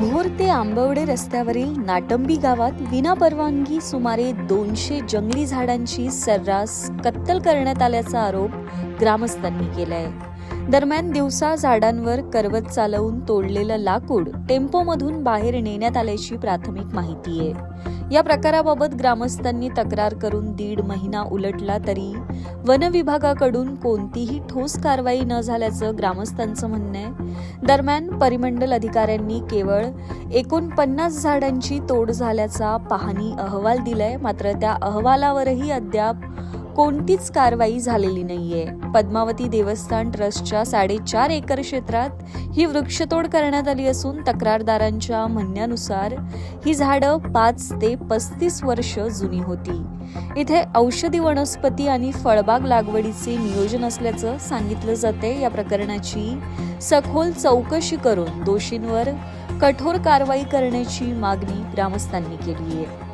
भोर ते आंबवडे रस्त्यावरील नाटंबी गावात विनापरवानगी सुमारे दोनशे जंगली झाडांची सर्रास कत्तल करण्यात आल्याचा आरोप ग्रामस्थांनी केलाय. दरम्यान दिवसा झाडांवर करवत चालवून तोडलेलं लाकूड टेम्पोमधून बाहेर नेण्यात आल्याची प्राथमिक माहिती आहे. या प्रकाराबाबत ग्रामस्थांनी तक्रार करून दीड महिना उलटला तरी वन विभागाकडून कोणतीही ठोस कारवाई न झाल्याचं ग्रामस्थांचं म्हणणं आहे. दरम्यान परिमंडल अधिकाऱ्यांनी केवळ एकोणपन्नास झाडांची तोड झाल्याचा पाहणी अहवाल दिलाय. मात्र त्या अहवालावरही अद्याप कोणतीच कारवाई झालेली नाहीये. पद्मावती देवस्थान ट्रस्टच्या साडेचार एकर क्षेत्रात ही वृक्षतोड करण्यात आली असून तक्रारदारांच्या म्हणण्यानुसार ही झाडं पाच ते पस्तीस वर्ष जुनी होती. इथे औषधी वनस्पती आणि फळबाग लागवडीचे नियोजन असल्याचं सांगितलं जाते या प्रकरणाची सखोल चौकशी करून दोषींवर कठोर कारवाई करण्याची मागणी ग्रामस्थांनी केली आहे